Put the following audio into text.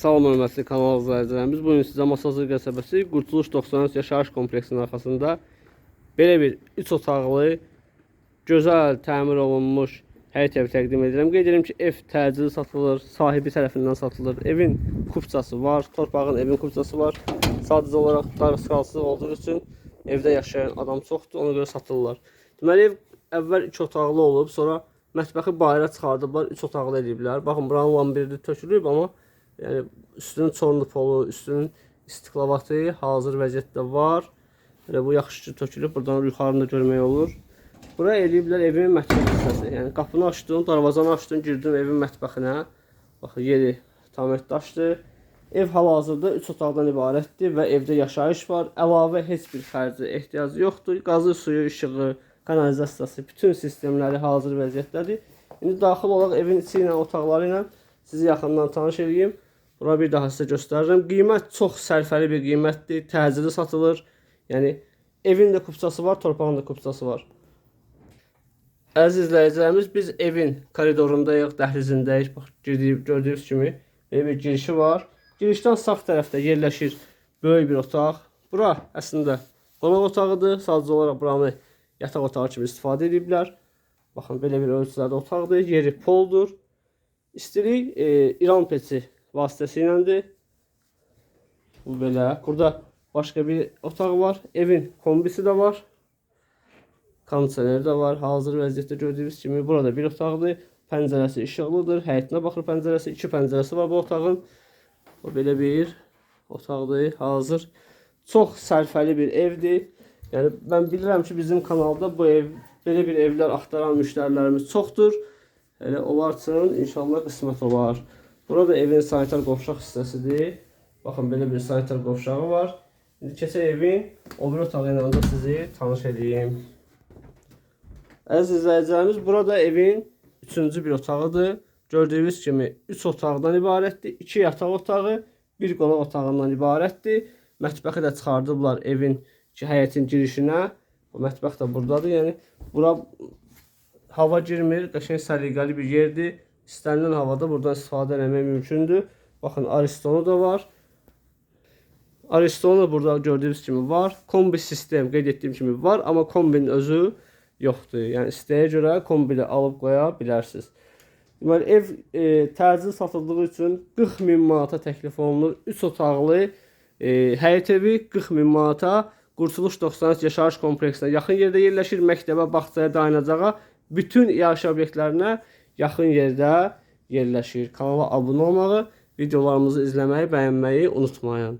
Salam hörmətli kanal izləyicilərimiz. Bu gün sizə Masazır qəsəbəsi Qurtuluş 93 yaşayış kompleksinin arxasında belə bir 3 otaqlı, gözəl təmir olunmuş həyət evi təqdim edirəm. Qeyd edirəm ki, ev təcili satılır, sahibi tərəfindən satılır. Evin kupçası var, torpağın evin kupçası var. Sadəcə olaraq dar skalsız olduğu üçün evdə yaşayan adam çoxdur, ona görə satırlar. Deməli ev əvvəl 2 otaqlı olub, sonra mətbəxi bayıra çıxardıblar, 3 otaqlı ediblər. Baxın, buranın lambirli tökülüb, amma yəni üstünün çorlu polu, üstünün istiklavatı hazır vəziyyətdə var. Elə bu yaxşı ki tökülüb, buradan yuxarını da görmək olur. Bura eləyiblər evin mətbəx hissəsi. Yəni qapını açdın, darvazanı açdın, girdin evin mətbəxinə. Baxın, yeri tam daşdır. Ev hal-hazırda 3 otaqdan ibarətdir və evdə yaşayış var. Əlavə heç bir xərci ehtiyacı yoxdur. Qazı, suyu, işığı, kanalizasiyası, bütün sistemləri hazır vəziyyətdədir. İndi daxil olaraq evin içi ilə, otaqları ilə sizi yaxından tanış edeyim. Bura bir daha sizə göstərirəm. Qiymət çox sərfəli bir qiymətdir. Təcili satılır. Yəni evin də kupçası var, torpağın da kupçası var. Əziz izləyicilərimiz, biz evin koridorundayıq, dəhlizindəyik. Bax, girdiyib, gördüyünüz kimi belə bir girişi var. Girişdən sağ tərəfdə yerləşir böyük bir otaq. Bura əslində qonaq otağıdır. Sadəcə olaraq buranı yataq otağı kimi istifadə ediblər. Baxın, belə bir ölçülərdə otaqdır. Yeri poldur. İstilik e, İran peçi vasitəsiyləndir. Bu belə. Burada başqa bir otaq var. Evin kombisi də var. Kondisioneri də var. Hazır vəziyyətdə gördüyünüz kimi burada bir otaqdır. Pəncərəsi işıqlıdır. Həyətinə baxır pəncərəsi. iki pəncərəsi var bu otağın. Bu belə bir otaqdır. Hazır. Çox sərfəli bir evdir. Yəni mən bilirəm ki, bizim kanalda bu ev belə bir evlər axtaran müştərilərimiz çoxdur. Elə onlar üçün inşallah qismət olar. Burada evin sanitar qovşaq hissəsidir. Baxın belə bir sanitar qovşağı var. İndi keçək evin o bir otağı ilə də sizi tanış edeyim. Əziz izləyicilərimiz, burada evin üçüncü bir otağıdır. Gördüyünüz kimi 3 otaqdan ibarətdir. 2 yataq otağı, bir qonaq otağından ibarətdir. Mətbəxi də çıxardıblar evin həyətin girişinə. Bu mətbəx də burdadır. Yəni bura hava girmir, qəşəng səliqəli bir yerdir. İstənilən havada buradan istifadə etmək mümkündür. Baxın, Aristonu da var. Aristonu da burada gördüyünüz kimi var. Kombi sistem qeyd etdiyim kimi var, amma kombinin özü yoxdur. Yəni istəyə görə kombini alıb qoya bilərsiniz. Deməli ev e, təcil satıldığı üçün 40 min manata təklif olunur. 3 otaqlı e, həyət evi 40 min manata Qurtuluş 93 yaşayış kompleksinə yaxın yerdə yerləşir. Məktəbə, bağçaya, dayanacağa, bütün yaşayış obyektlərinə yaxın yerdə yerləşir. Kanala abunə olmağı, videolarımızı izləməyi, bəyənməyi unutmayın.